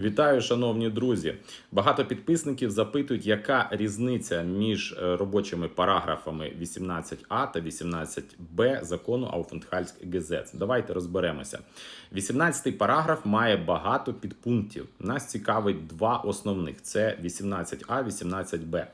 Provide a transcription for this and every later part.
Вітаю, шановні друзі. Багато підписників запитують, яка різниця між е, робочими параграфами 18а та 18б закону Ауфентхальськ Гезец. Давайте розберемося. 18-й параграф має багато підпунктів. Нас цікавить два основних: це 18а, 18б.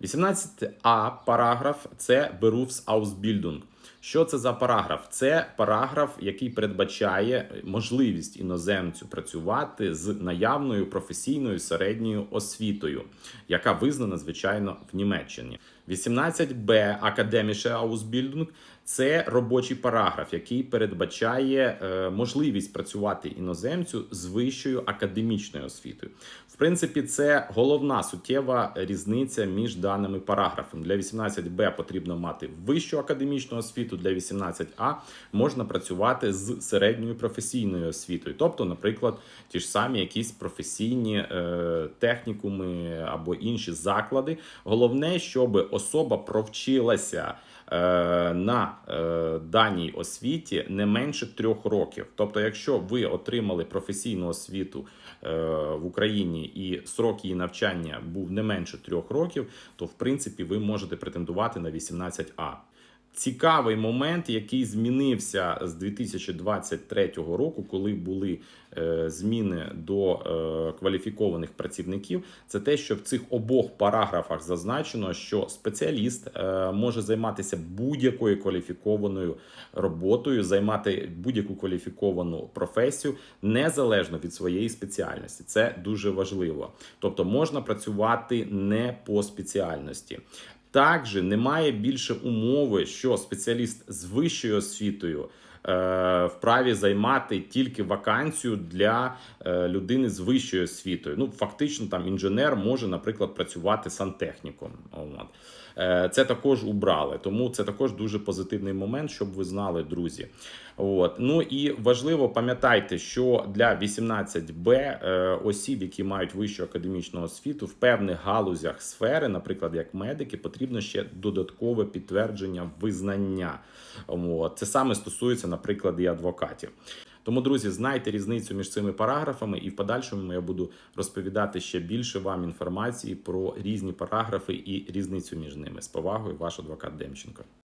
18а параграф це Berufsausbildung. Що це за параграф? Це параграф, який передбачає можливість іноземцю працювати з наявною професійною середньою освітою, яка визнана звичайно в Німеччині. 18б Академісche Ausbildung – це робочий параграф, який передбачає е, можливість працювати іноземцю з вищою академічною освітою. В принципі, це головна суттєва різниця між даними параграфами. Для 18б потрібно мати вищу академічну освіту, для 18а можна працювати з середньою професійною освітою, тобто, наприклад, ті ж самі якісь професійні е, технікуми або інші заклади. Головне, щоб особа провчилася. е, На е, даній освіті не менше трьох років. Тобто, якщо ви отримали професійну освіту е, в Україні і срок її навчання був не менше трьох років, то в принципі ви можете претендувати на 18А. Цікавий момент, який змінився з 2023 року, коли були е, зміни до е, кваліфікованих працівників, це те, що в цих обох параграфах зазначено, що спеціаліст е, може займатися будь-якою кваліфікованою роботою, займати будь-яку кваліфіковану професію незалежно від своєї спеціальності. Це дуже важливо. Тобто можна працювати не по спеціальності. Також немає більше умови, що спеціаліст з вищою освітою е, вправі займати тільки вакансію для е, людини з вищою освітою. Ну, фактично, там інженер може, наприклад, працювати сантехніком. Е, Це також убрали, тому це також дуже позитивний момент, щоб ви знали, друзі. От. Ну і важливо пам'ятайте, що для 18Б е, осіб, які мають вищу академічну освіту, в певних галузях сфери, наприклад, як медики, потрібно ще додаткове підтвердження визнання. Це саме стосується, наприклад, і адвокатів. Тому, друзі, знайте різницю між цими параграфами, і в подальшому я буду розповідати ще більше вам інформації про різні параграфи і різницю між ними. З повагою, ваш адвокат Демченко.